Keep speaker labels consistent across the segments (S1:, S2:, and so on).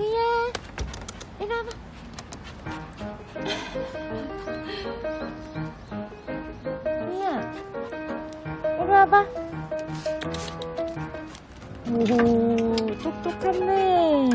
S1: 루이야, 이리 와봐. 루이야, 이리 와봐. 오, 똑똑하네.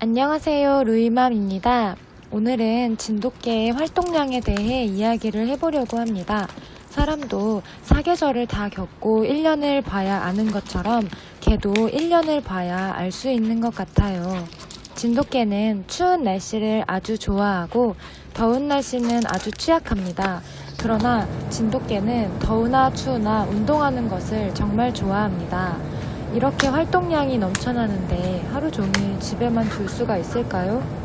S1: 안녕하세요. 루이맘입니다. 오늘은 진돗개의 활동량에 대해 이야기를 해보려고 합니다. 사람도 사계절을 다 겪고 1년을 봐야 아는 것처럼 개도 1년을 봐야 알 수 있는 것 같아요. 진돗개는 추운 날씨를 아주 좋아하고 더운 날씨는 아주 취약합니다. 그러나 진돗개는 더우나 추우나 운동하는 것을 정말 좋아합니다. 이렇게 활동량이 넘쳐나는데 하루 종일 집에만 둘 수가 있을까요?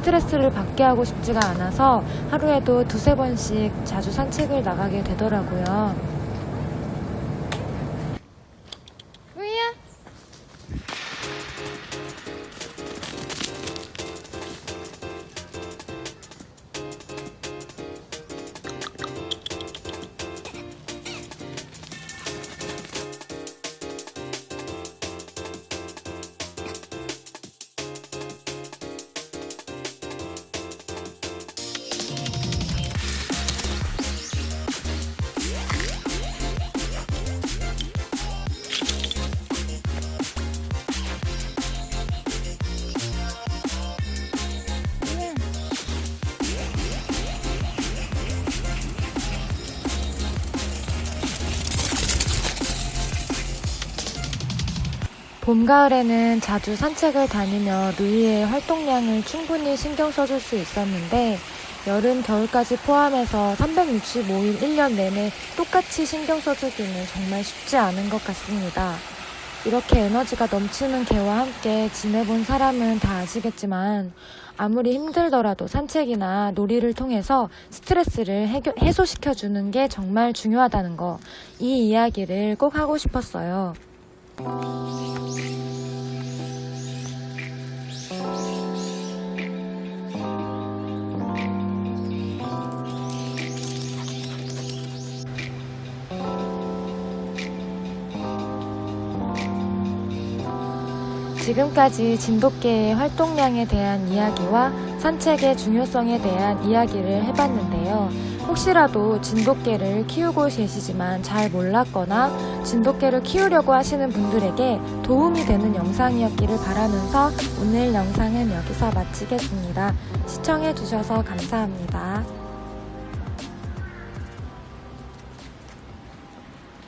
S1: 스트레스를 받게 하고 싶지가 않아서 하루에도 두세 번씩 자주 산책을 나가게 되더라고요. 봄, 가을에는 자주 산책을 다니며 루이의 활동량을 충분히 신경 써줄 수 있었는데 여름, 겨울까지 포함해서 365일 1년 내내 똑같이 신경 써주기는 정말 쉽지 않은 것 같습니다. 이렇게 에너지가 넘치는 개와 함께 지내본 사람은 다 아시겠지만 아무리 힘들더라도 산책이나 놀이를 통해서 스트레스를 해교- 해소시켜주는 게 정말 중요하다는 거, 이 이야기를 꼭 하고 싶었어요. 지금까지 진돗개의 활동량에 대한 이야기와 산책의 중요성에 대한 이야기를 해봤는데요. 혹시라도 진돗개를 키우고 계시지만 잘 몰랐거나 진돗개를 키우려고 하시는 분들에게 도움이 되는 영상이었기를 바라면서 오늘 영상은 여기서 마치겠습니다. 시청해주셔서 감사합니다.